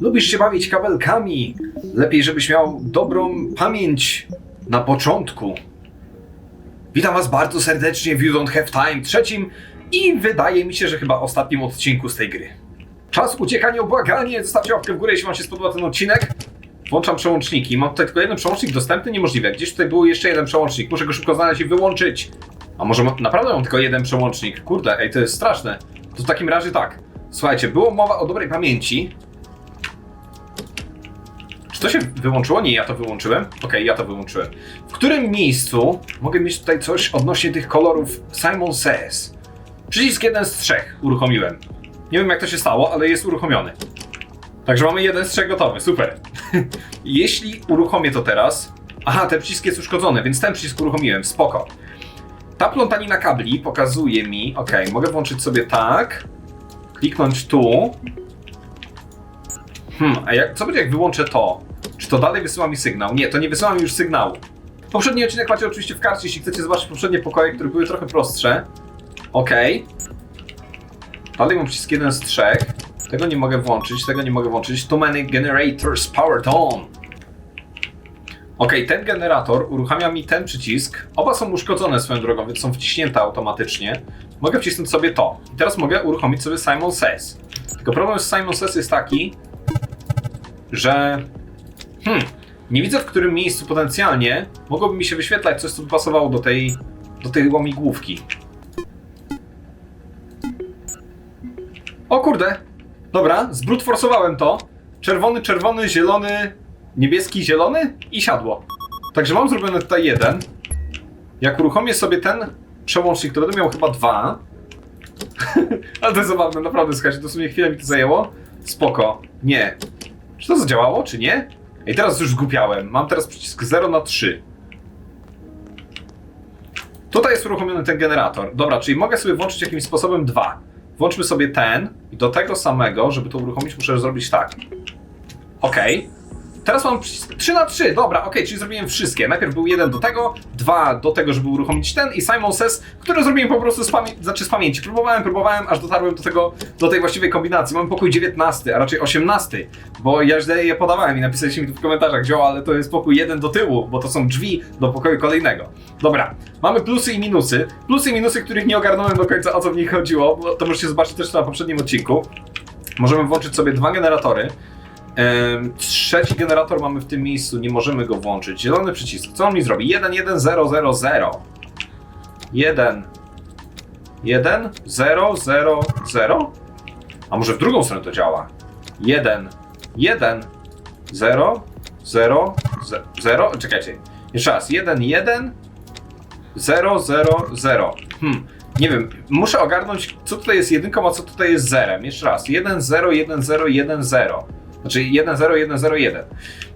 Lubisz się bawić kabelkami? Lepiej, żebyś miał dobrą pamięć na początku. Witam Was bardzo serdecznie w You Don't Have Time trzecim i wydaje mi się, że chyba ostatnim odcinku z tej gry. Czas uciekania, błaganie! Zostawcie łapkę w górę, jeśli Wam się spodobał ten odcinek. Włączam przełączniki. Mam tutaj tylko jeden przełącznik dostępny? Niemożliwe. Gdzieś tutaj był jeszcze jeden przełącznik. Muszę go szybko znaleźć i wyłączyć. A może ma- naprawdę mam tylko jeden przełącznik? Kurde, ej, to jest straszne. To w takim razie tak. Słuchajcie, było mowa o dobrej pamięci. Czy to się wyłączyło? Nie, ja to wyłączyłem. Okej, ja to wyłączyłem. W którym miejscu mogę mieć tutaj coś odnośnie tych kolorów Simon Says? Przycisk jeden z trzech uruchomiłem. Nie wiem jak to się stało, ale jest uruchomiony. Także mamy jeden z trzech gotowy, super. Jeśli uruchomię to teraz... Aha, ten przycisk jest uszkodzony, więc ten przycisk uruchomiłem, spoko. Ta plątanina kabli pokazuje mi... Ok, mogę włączyć sobie tak. Kliknąć tu. Hmm, a jak, co będzie jak wyłączę to? Czy to dalej wysyła mi sygnał? Nie, to nie wysyła mi już sygnału. Poprzedni odcinek macie oczywiście w karcie, jeśli chcecie zobaczyć poprzednie pokoje, które były trochę prostsze. Okej. Dalej mam przycisk jeden z trzech. Tego nie mogę włączyć, tego nie mogę włączyć. Too many generators powered on. Okej, ten generator uruchamia mi ten przycisk. Oba są uszkodzone swoją drogą, więc są wciśnięte automatycznie. Mogę wcisnąć sobie to. I teraz mogę uruchomić sobie Simon Says. Tylko problem z Simon Says jest taki, że Hmm, nie widzę w którym miejscu potencjalnie mogłoby mi się wyświetlać coś, co by pasowało do tej, do tej łamigłówki. O kurde! Dobra, zbrutforsowałem to. Czerwony, czerwony, zielony, niebieski, zielony i siadło. Także mam zrobiony tutaj jeden. Jak uruchomię sobie ten przełącznik, to będę miał chyba dwa. Ale to jest zabawne, naprawdę, słuchajcie, dosłownie chwilę mi to zajęło. Spoko. Nie. Czy to zadziałało, czy nie? I teraz już zgupiałem. Mam teraz przycisk 0 na 3. Tutaj jest uruchomiony ten generator. Dobra, czyli mogę sobie włączyć jakimś sposobem dwa. Włączmy sobie ten i do tego samego, żeby to uruchomić, muszę zrobić tak. Ok. Teraz mam przycisk 3 na 3. Dobra, ok, czyli zrobiłem wszystkie. Najpierw był jeden do tego, dwa do tego, żeby uruchomić ten i Simon Says, który zrobiłem po prostu z, znaczy z pamięci. Próbowałem, próbowałem, aż dotarłem do tego, do tej właściwej kombinacji. Mam pokój 19, a raczej 18, bo ja źle je podawałem i napisaliście mi tu w komentarzach, Dzio, ale to jest pokój jeden do tyłu, bo to są drzwi do pokoju kolejnego. Dobra, mamy plusy i minusy. Plusy i minusy, których nie ogarnąłem do końca, o co w nich chodziło, to możecie zobaczyć też na poprzednim odcinku. Możemy włączyć sobie dwa generatory. Trzeci generator mamy w tym miejscu, nie możemy go włączyć. Zielony przycisk. Co on mi zrobi? 1, 1, 0, 0, 0. 1, 1, 0, 0, 0? A może w drugą stronę to działa? 1, 1, 0, 0, 0. Czekajcie. Jeszcze raz. 1, 1, 0, 0, 0. Hmm. Nie wiem, muszę ogarnąć, co tutaj jest jedynką, a co tutaj jest zerem. Jeszcze raz. 1, 0, 1, 0, 1, 0. Znaczy 1, 0, 1, 0, 1.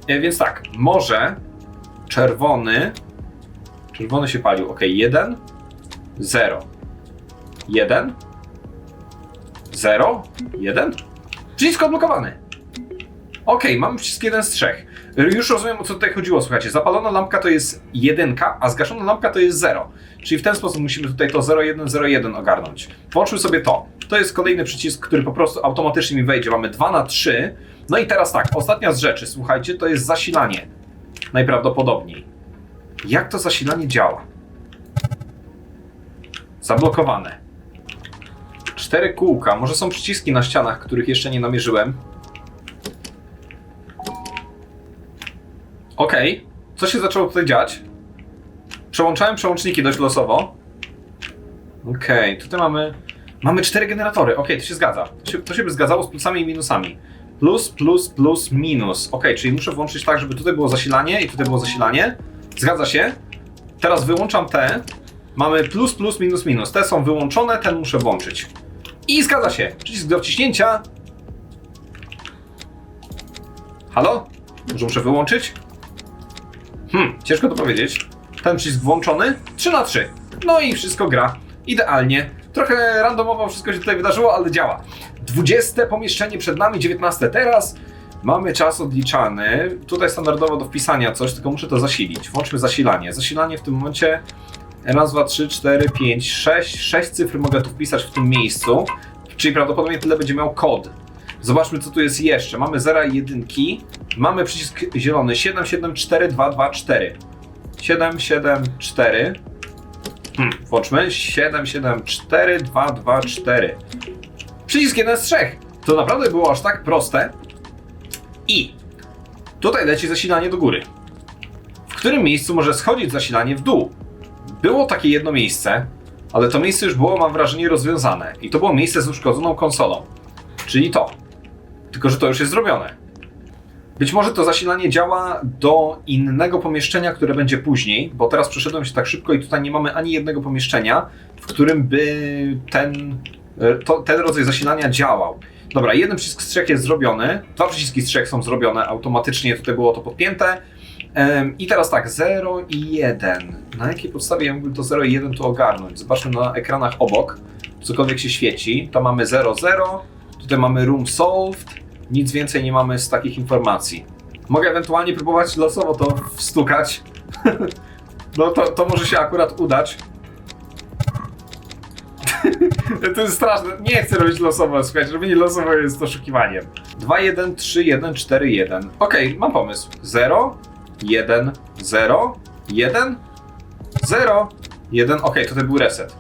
E, Więc tak, może czerwony. Czerwony się palił. Ok, 1, 0. 1, 0, 1. Przycisk odblokowany. Ok, mamy przycisk jeden z trzech. Już rozumiem o co tutaj chodziło, słuchajcie. Zapalona lampka to jest jedynka, a zgaszona lampka to jest 0. Czyli w ten sposób musimy tutaj to 0101 ogarnąć. Włączmy sobie to. To jest kolejny przycisk, który po prostu automatycznie mi wejdzie. Mamy 2 na 3. No i teraz tak, ostatnia z rzeczy, słuchajcie, to jest zasilanie. Najprawdopodobniej. Jak to zasilanie działa? Zablokowane. Cztery kółka. Może są przyciski na ścianach, których jeszcze nie namierzyłem. Okej. Co się zaczęło tutaj dziać? Przełączałem przełączniki dość losowo. Okej, tutaj mamy... Mamy cztery generatory. Okej, to się zgadza. To się, to się by zgadzało z plusami i minusami. Plus, plus, plus, minus. Okej, czyli muszę włączyć tak, żeby tutaj było zasilanie i tutaj było zasilanie. Zgadza się. Teraz wyłączam te. Mamy plus, plus, minus, minus. Te są wyłączone, ten muszę włączyć. I zgadza się. Przycisk do wciśnięcia. Halo? Może muszę wyłączyć? Hmm, ciężko to powiedzieć. Ten przycisk włączony. 3 na 3. No i wszystko gra. Idealnie. Trochę randomowo wszystko się tutaj wydarzyło, ale działa. 20 pomieszczenie przed nami, 19 teraz. Mamy czas odliczany. Tutaj standardowo do wpisania coś, tylko muszę to zasilić. Włączmy zasilanie. Zasilanie w tym momencie raz, dwa, trzy, cztery, pięć, sześć. Sześć cyfr mogę tu wpisać w tym miejscu. Czyli prawdopodobnie tyle będzie miał kod. Zobaczmy, co tu jest jeszcze. Mamy 0 i 1. Mamy przycisk zielony 774224. 774. Hmm, włączmy. 774224. Przycisk jeden z trzech. To naprawdę było aż tak proste. I tutaj leci zasilanie do góry. W którym miejscu może schodzić zasilanie w dół? Było takie jedno miejsce, ale to miejsce już było, mam wrażenie, rozwiązane. I to było miejsce z uszkodzoną konsolą. Czyli to. Tylko, że to już jest zrobione. Być może to zasilanie działa do innego pomieszczenia, które będzie później, bo teraz przeszedłem się tak szybko i tutaj nie mamy ani jednego pomieszczenia, w którym by ten, to, ten rodzaj zasilania działał. Dobra, jeden przycisk z trzech jest zrobiony, dwa przyciski z trzech są zrobione, automatycznie tutaj było to podpięte. I teraz tak, 0 i 1. Na jakiej podstawie ja mógłbym to 0 i 1 tu ogarnąć? Zobaczmy na ekranach obok, cokolwiek się świeci. To mamy 0, 0, tutaj mamy room solved, nic więcej nie mamy z takich informacji. Mogę ewentualnie próbować losowo to wstukać. No to, to może się akurat udać. to jest straszne. Nie chcę robić losowo, słuchajcie, robienie losowo jest oszukiwaniem. 2, 1, 3, 1, 4, 1. Okej, mam pomysł. 0, 1, 0, 1, 0, 1. Okej, tutaj był reset.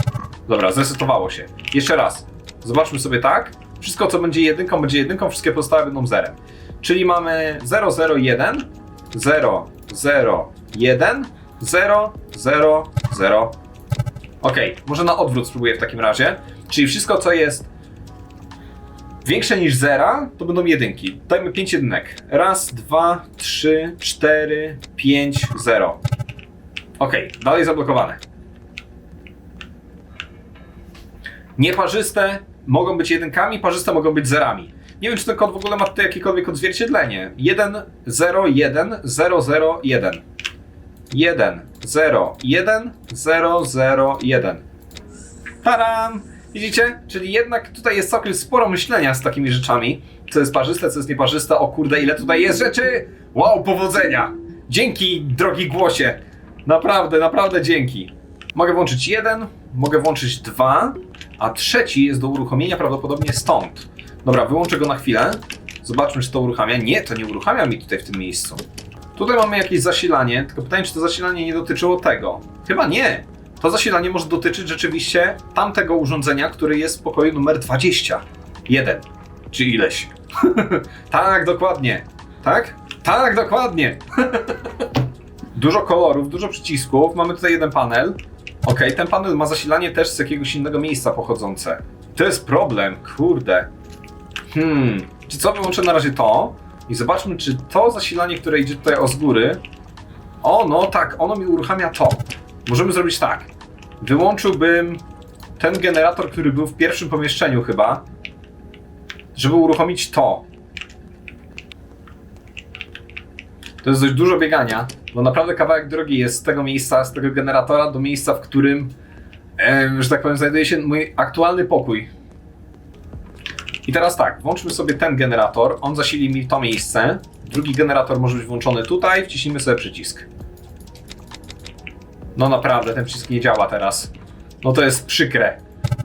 Dobra, zresetowało się. Jeszcze raz. Zobaczmy sobie tak. Wszystko, co będzie jedynką, będzie jedynką, wszystkie pozostałe będą zerem. Czyli mamy 0, 0, 1, 0, 0, 1, 0, 0, 0. Okej, może na odwrót spróbuję w takim razie. Czyli wszystko, co jest większe niż zera, to będą jedynki. Dajmy 5 jedynek. Raz, dwa, trzy, cztery, pięć, zero. Okej, dalej zablokowane. Nieparzyste mogą być jedynkami, parzyste mogą być zerami. Nie wiem, czy ten kod w ogóle ma tutaj jakiekolwiek odzwierciedlenie. 1, 0, 1, 0, 0, 1. 1, 0, 1, 0, 0, 1. Taram! Widzicie? Czyli jednak tutaj jest całkiem sporo myślenia z takimi rzeczami. Co jest parzyste, co jest nieparzyste. O kurde, ile tutaj jest rzeczy! Wow, powodzenia! Dzięki, drogi głosie! Naprawdę, naprawdę dzięki. Mogę włączyć jeden, mogę włączyć dwa, a trzeci jest do uruchomienia prawdopodobnie stąd. Dobra, wyłączę go na chwilę. Zobaczmy, czy to uruchamia. Nie, to nie uruchamia mi tutaj w tym miejscu. Tutaj mamy jakieś zasilanie, tylko pytanie, czy to zasilanie nie dotyczyło tego. Chyba nie. To zasilanie może dotyczyć rzeczywiście tamtego urządzenia, które jest w pokoju numer 21. Czy ileś. tak, dokładnie. Tak? Tak, dokładnie. dużo kolorów, dużo przycisków. Mamy tutaj jeden panel. Ok, ten panel ma zasilanie też z jakiegoś innego miejsca pochodzące. To jest problem, kurde. Hmm, czy co, wyłączę na razie to i zobaczmy, czy to zasilanie, które idzie tutaj o z góry, o, no tak, ono mi uruchamia to. Możemy zrobić tak. Wyłączyłbym ten generator, który był w pierwszym pomieszczeniu chyba, żeby uruchomić to. To jest dość dużo biegania, bo naprawdę kawałek drogi jest z tego miejsca, z tego generatora do miejsca, w którym, że tak powiem, znajduje się mój aktualny pokój. I teraz tak, włączmy sobie ten generator, on zasili mi to miejsce. Drugi generator może być włączony tutaj, wciśnijmy sobie przycisk. No naprawdę, ten przycisk nie działa teraz. No to jest przykre.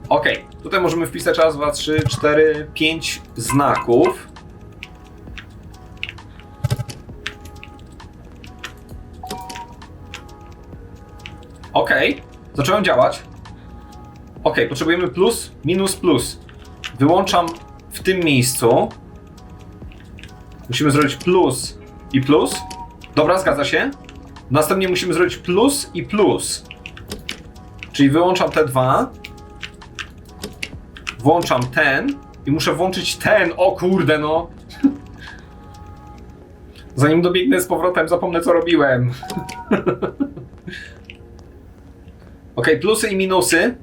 Ok, tutaj możemy wpisać raz, dwa, trzy, cztery, pięć znaków. Ok, zacząłem działać. Ok, potrzebujemy plus, minus, plus. Wyłączam w tym miejscu. Musimy zrobić plus i plus. Dobra, zgadza się. Następnie musimy zrobić plus i plus. Czyli wyłączam te dwa. Włączam ten. I muszę włączyć ten. O kurde, no. Zanim dobiegnę z powrotem, zapomnę co robiłem. ok, plusy i minusy.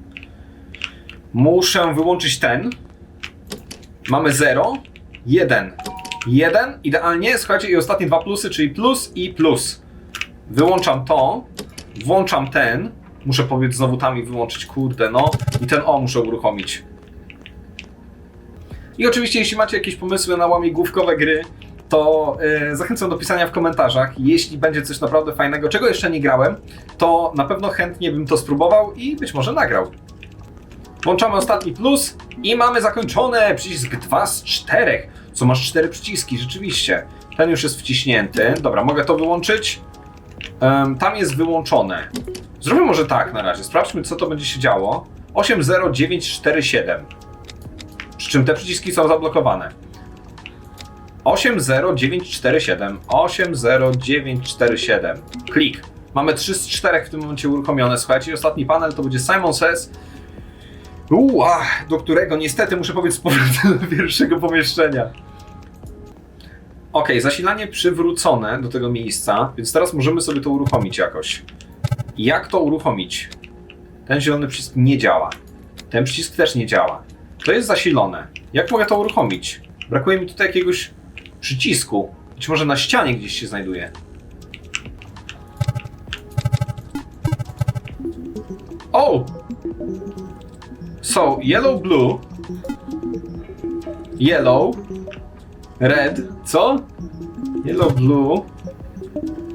Muszę wyłączyć ten. Mamy 0, 1, 1, idealnie. Słuchajcie, i ostatnie dwa plusy, czyli plus i plus. Wyłączam to, włączam ten. Muszę powiedzieć znowu tam i wyłączyć, kurde, no. I ten O muszę uruchomić. I oczywiście, jeśli macie jakieś pomysły na łamigłówkowe gry, to yy, zachęcam do pisania w komentarzach. Jeśli będzie coś naprawdę fajnego, czego jeszcze nie grałem, to na pewno chętnie bym to spróbował i być może nagrał. Włączamy ostatni plus i mamy zakończone przycisk 2 z 4. Co masz cztery przyciski, rzeczywiście. Ten już jest wciśnięty. Dobra, mogę to wyłączyć. Em, tam jest wyłączone. Zróbmy może tak na razie. Sprawdźmy, co to będzie się działo. 80947. Przy czym te przyciski są zablokowane. 80947. 80947. Klik. Mamy 3 z 4 w tym momencie uruchomione. Słuchajcie, ostatni panel to będzie Simon Says. Ach, do którego niestety muszę powiedzieć z powrotem do pierwszego pomieszczenia. Ok, zasilanie przywrócone do tego miejsca, więc teraz możemy sobie to uruchomić jakoś. Jak to uruchomić? Ten zielony przycisk nie działa. Ten przycisk też nie działa. To jest zasilone. Jak mogę to uruchomić? Brakuje mi tutaj jakiegoś przycisku. Być może na ścianie gdzieś się znajduje. O! So, yellow, blue. Yellow. Red. Co? Yellow, blue.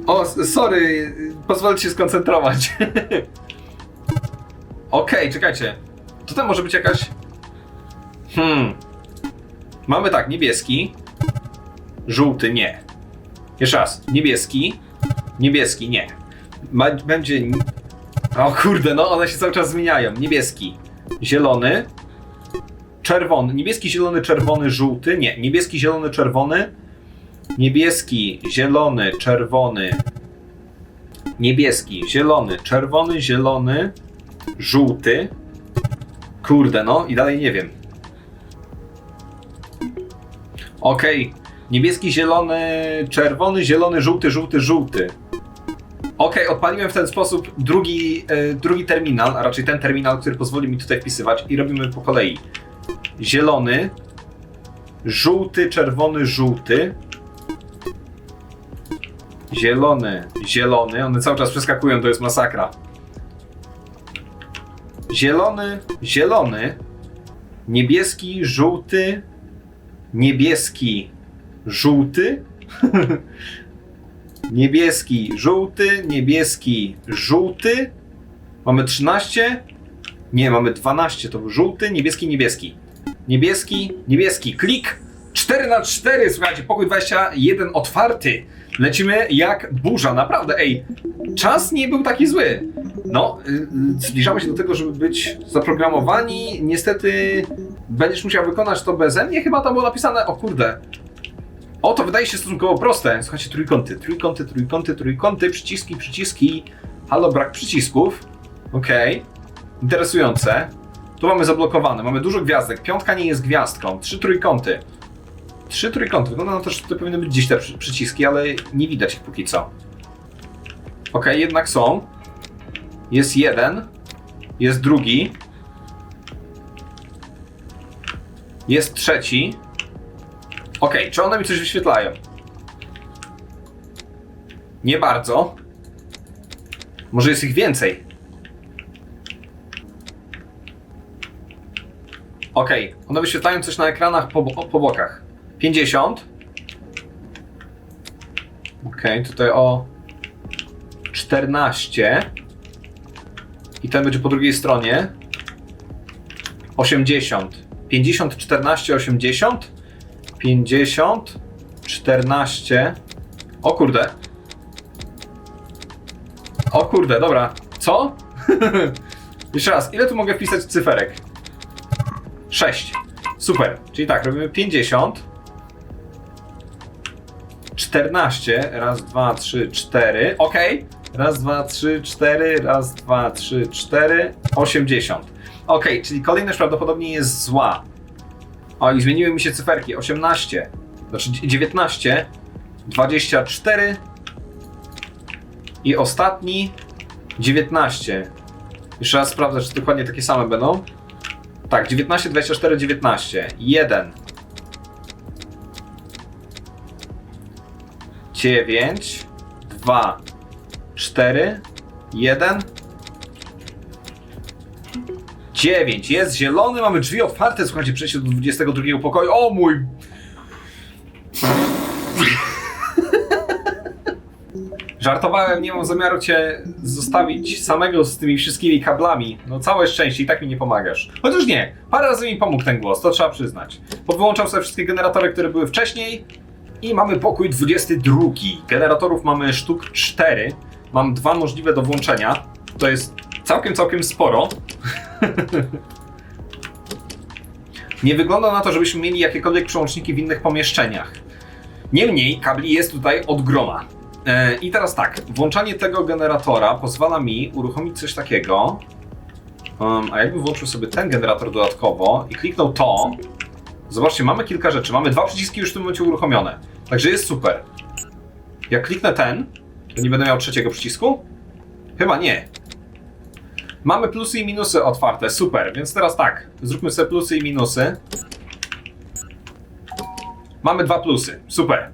O, sorry, pozwolę się skoncentrować. Okej, czekajcie. Tutaj może być jakaś. Hmm. Mamy tak, niebieski. Żółty, nie. Jeszcze raz. Niebieski. Niebieski, nie. Będzie. O kurde, no one się cały czas zmieniają. Niebieski. Zielony. Czerwony. Niebieski, zielony, czerwony, żółty. Nie. Niebieski, zielony, czerwony. Niebieski, zielony, czerwony. Niebieski, zielony, czerwony, zielony, żółty. Kurde, no i dalej nie wiem. Okej. Niebieski, zielony, czerwony, zielony, żółty, żółty, żółty. Okej, odpaliłem w ten sposób drugi, e, drugi terminal, a raczej ten terminal, który pozwoli mi tutaj wpisywać i robimy po kolei. Zielony, żółty, czerwony, żółty. Zielony, zielony. One cały czas przeskakują, to jest masakra. Zielony, zielony. Niebieski, żółty. Niebieski, żółty. niebieski, żółty, niebieski, żółty. Mamy 13. Nie, mamy 12. To był żółty, niebieski, niebieski. Niebieski, niebieski. Klik. 4 na 4 słuchajcie, pokój 21 otwarty. Lecimy jak burza, naprawdę, ej. Czas nie był taki zły. No, y, zbliżamy się do tego, żeby być zaprogramowani. Niestety będziesz musiał wykonać to beze mnie. Chyba tam było napisane, o kurde. O, to wydaje się stosunkowo proste. Słuchajcie, trójkąty, trójkąty, trójkąty, trójkąty, przyciski, przyciski. Halo, brak przycisków. Okej. Interesujące. Tu mamy zablokowane, mamy dużo gwiazdek. Piątka nie jest gwiazdką. Trzy trójkąty. Trzy trójkąty. Wygląda na to, że tutaj powinny być gdzieś te przy- przyciski, ale nie widać ich póki co. Okej, jednak są. Jest jeden. Jest drugi. Jest trzeci. Okej, czy one mi coś wyświetlają? Nie bardzo. Może jest ich więcej. Okej, one wyświetlają coś na ekranach po, bo- po bokach. 50. Okej, tutaj o 14. I ten będzie po drugiej stronie. 80. 50, 14, 80. 50, 14. O kurde. O kurde, dobra. Co? Jeszcze raz, ile tu mogę wpisać cyferek? 6. Super. Czyli tak, robimy 50. 14. Raz, dwa, trzy, cztery. Ok. Raz, dwa, trzy, cztery. Raz, dwa, trzy, cztery. 80. Ok, czyli kolejność prawdopodobnie jest zła. O, i zmieniły mi się cyferki. 18. Znaczy 19. 24. I ostatni 19. Jeszcze raz sprawdzę, czy dokładnie takie same będą. Tak, 19, 24, 19. 1. 9, 2, 4, 1. 9. Jest zielony, mamy drzwi otwarte. Słuchajcie, przejście do 22 pokoju. O mój! Żartowałem, nie mam zamiaru cię zostawić samego z tymi wszystkimi kablami. No całe szczęście i tak mi nie pomagasz. Chociaż nie, parę razy mi pomógł ten głos, to trzeba przyznać. Bo wyłączam sobie wszystkie generatory, które były wcześniej i mamy pokój 22. Generatorów mamy sztuk 4. Mam dwa możliwe do włączenia. To jest całkiem, całkiem sporo. nie wygląda na to, żebyśmy mieli jakiekolwiek przełączniki w innych pomieszczeniach. Niemniej kabli jest tutaj od groma. E, I teraz tak, włączanie tego generatora pozwala mi uruchomić coś takiego. Um, a jakbym włączył sobie ten generator dodatkowo i kliknął to, zobaczcie, mamy kilka rzeczy. Mamy dwa przyciski już w tym momencie uruchomione. Także jest super. Jak kliknę ten, to nie będę miał trzeciego przycisku? Chyba nie. Mamy plusy i minusy otwarte, super. Więc teraz tak, zróbmy sobie plusy i minusy. Mamy dwa plusy, super.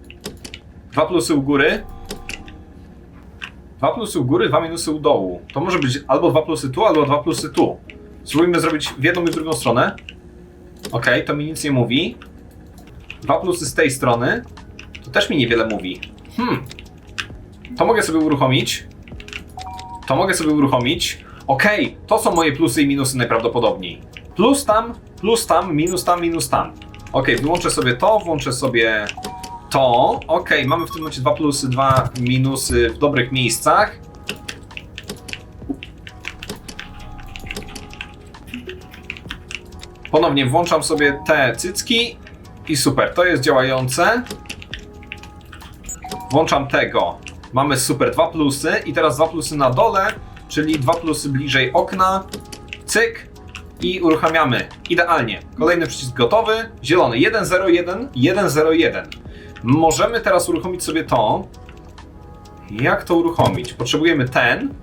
Dwa plusy u góry. Dwa plusy u góry, dwa minusy u dołu. To może być albo dwa plusy tu, albo dwa plusy tu. Spróbujmy zrobić w jedną i w drugą stronę. Ok, to mi nic nie mówi. Dwa plusy z tej strony. To też mi niewiele mówi. Hmm. To mogę sobie uruchomić. To mogę sobie uruchomić. Ok, to są moje plusy i minusy najprawdopodobniej. Plus tam, plus tam, minus tam, minus tam. Ok, wyłączę sobie to, włączę sobie to. Ok, mamy w tym momencie dwa plusy, dwa minusy w dobrych miejscach. Ponownie włączam sobie te cycki i super, to jest działające. Włączam tego. Mamy super dwa plusy i teraz dwa plusy na dole, czyli dwa plusy bliżej okna. Cyk i uruchamiamy. Idealnie. Kolejny przycisk gotowy. Zielony 101 101. Możemy teraz uruchomić sobie to. Jak to uruchomić? Potrzebujemy ten.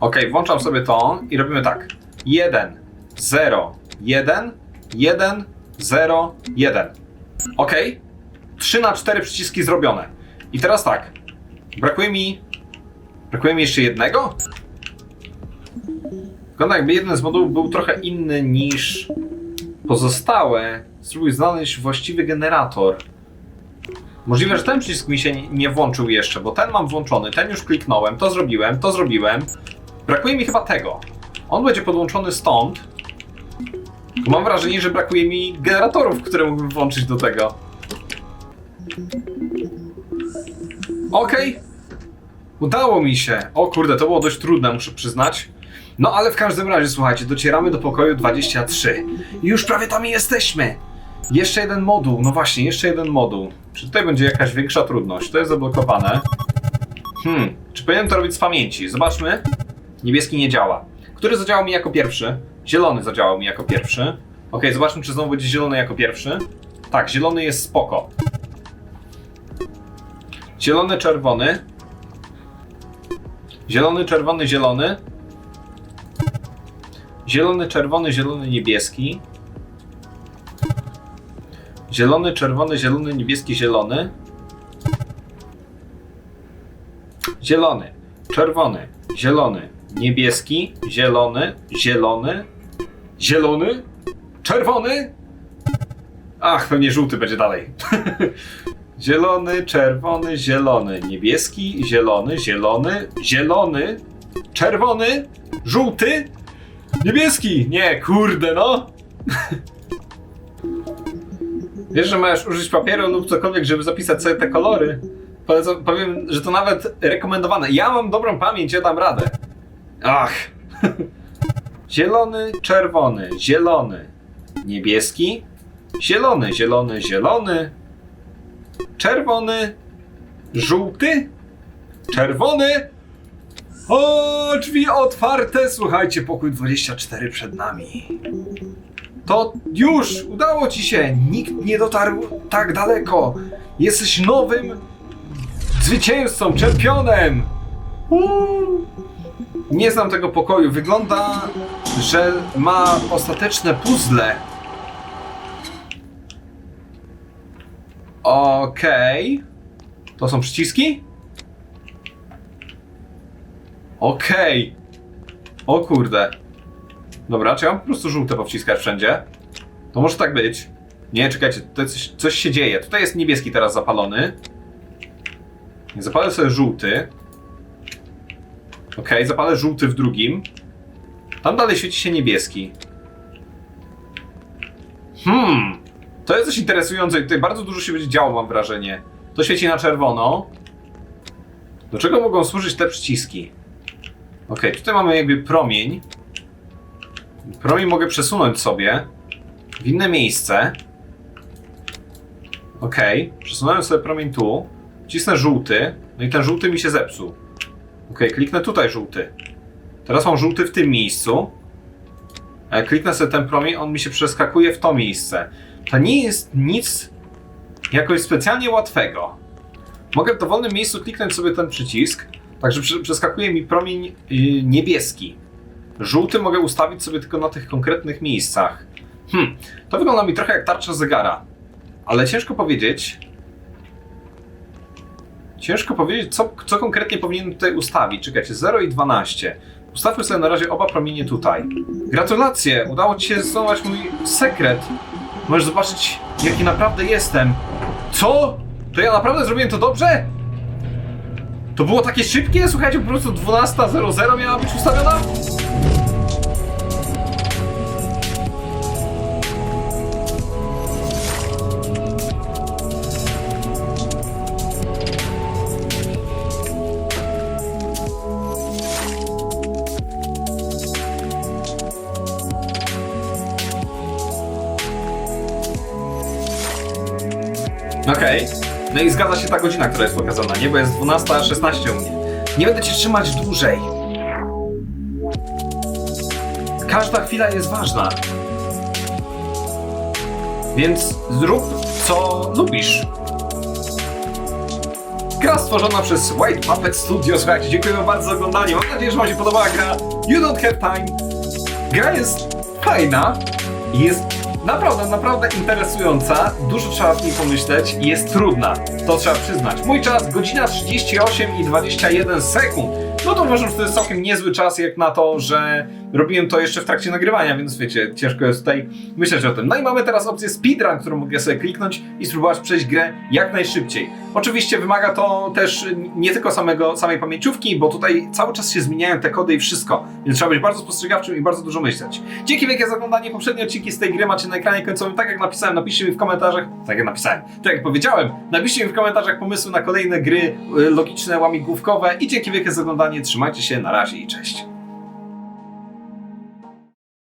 Ok, włączam sobie to i robimy tak. 1 0 1 1 0 1. Ok. 3 na 4 przyciski zrobione. I teraz tak. Brakuje mi. Brakuje mi jeszcze jednego? Wygląda jakby jeden z modułów był trochę inny niż pozostałe. Spróbuj znaleźć właściwy generator. Możliwe, że ten przycisk mi się nie- włączył jeszcze, bo ten mam włączony, ten już kliknąłem, to zrobiłem, to zrobiłem. Brakuje mi chyba tego. On będzie podłączony stąd. Mam wrażenie, że brakuje mi generatorów, które mógłbym włączyć do tego. Okej. Udało mi się. O kurde, to było dość trudne, muszę przyznać. No ale w każdym razie, słuchajcie, docieramy do pokoju 23. I już prawie tam jesteśmy. Jeszcze jeden moduł, no właśnie, jeszcze jeden moduł. Czy tutaj będzie jakaś większa trudność? To jest zablokowane. Hmm, czy powinienem to robić z pamięci? Zobaczmy. Niebieski nie działa. Który zadziałał mi jako pierwszy? Zielony zadziałał mi jako pierwszy. Ok, zobaczmy, czy znowu będzie zielony jako pierwszy. Tak, zielony jest spoko. Zielony, czerwony. Zielony, czerwony, zielony. Zielony, czerwony, zielony, niebieski. Zielony, czerwony, zielony, niebieski, zielony. Zielony, czerwony, zielony, niebieski, zielony, zielony, zielony, czerwony. Ach, pewnie żółty będzie dalej. zielony, czerwony, zielony, niebieski, zielony, zielony, zielony, czerwony, żółty, niebieski. Nie, kurde, no. Wiesz, że możesz użyć papieru lub cokolwiek, żeby zapisać sobie te kolory. Polecam, powiem, że to nawet rekomendowane. Ja mam dobrą pamięć, ja dam radę. Ach. Zielony, czerwony, zielony, niebieski, zielony, zielony, zielony, czerwony, żółty, czerwony. O, drzwi otwarte. Słuchajcie, pokój 24 przed nami. To już udało ci się. Nikt nie dotarł tak daleko. Jesteś nowym zwycięzcą, czempionem. Uuu. Nie znam tego pokoju. Wygląda, że ma ostateczne puzzle. Okej. To są przyciski? Okej. O kurde. Dobra, czy ja mam po prostu żółte powciskać wszędzie? To może tak być. Nie, czekajcie, tutaj coś, coś się dzieje. Tutaj jest niebieski teraz zapalony. Zapalę sobie żółty. Okej, zapalę żółty w drugim. Tam dalej świeci się niebieski. Hmm, to jest coś interesujące i tutaj bardzo dużo się będzie działo, mam wrażenie. To świeci na czerwono. Do czego mogą służyć te przyciski? Okej, tutaj mamy jakby promień. Promień mogę przesunąć sobie w inne miejsce. Okej, przesunąłem sobie promień tu. Wcisnę żółty, no i ten żółty mi się zepsuł. Okej, kliknę tutaj żółty. Teraz mam żółty w tym miejscu. A jak kliknę sobie ten promień, on mi się przeskakuje w to miejsce. To nie jest nic jakoś specjalnie łatwego. Mogę w dowolnym miejscu kliknąć sobie ten przycisk, także prze- przeskakuje mi promień yy, niebieski. Żółty mogę ustawić sobie tylko na tych konkretnych miejscach. Hmm, to wygląda mi trochę jak tarcza zegara, ale ciężko powiedzieć. Ciężko powiedzieć, co, co konkretnie powinienem tutaj ustawić. Czekajcie, 0 i 12. Ustawmy sobie na razie oba promienie tutaj. Gratulacje! Udało Ci się zdobyć mój sekret. Możesz zobaczyć, jaki naprawdę jestem. Co? To ja naprawdę zrobiłem to dobrze? To było takie szybkie? Słuchajcie, po prostu 12.00 miała być ustawiona? Okej. No i zgadza się ta godzina, która jest pokazana, nie? Bo jest 12.16 u mnie. Nie będę cię trzymać dłużej. Każda chwila jest ważna. Więc zrób, co lubisz. Gra stworzona przez White Puppet Studio. Słuchajcie, dziękuję bardzo za oglądanie. Mam nadzieję, że wam się podobała gra You Don't Have Time. Gra jest fajna jest naprawdę, naprawdę interesująca. Dużo trzeba w niej pomyśleć i jest trudna. To trzeba przyznać. Mój czas godzina 38 i 21 sekund. No to uważam, że to jest całkiem niezły czas jak na to, że robiłem to jeszcze w trakcie nagrywania, więc wiecie, ciężko jest tutaj myśleć o tym. No i mamy teraz opcję speedrun, którą mogę sobie kliknąć i spróbować przejść grę jak najszybciej. Oczywiście wymaga to też nie tylko samego, samej pamięciówki, bo tutaj cały czas się zmieniają te kody i wszystko, więc trzeba być bardzo spostrzegawczym i bardzo dużo myśleć. Dzięki wielkie za oglądanie. Poprzednie odcinki z tej gry macie na ekranie końcowym, tak jak napisałem, napiszcie mi w komentarzach, tak jak napisałem, tak jak powiedziałem, napiszcie mi w komentarzach pomysły na kolejne gry y, logiczne, łamigłówkowe i dzięki wielkie za oglądanie. Trzymajcie się, na razie i cześć.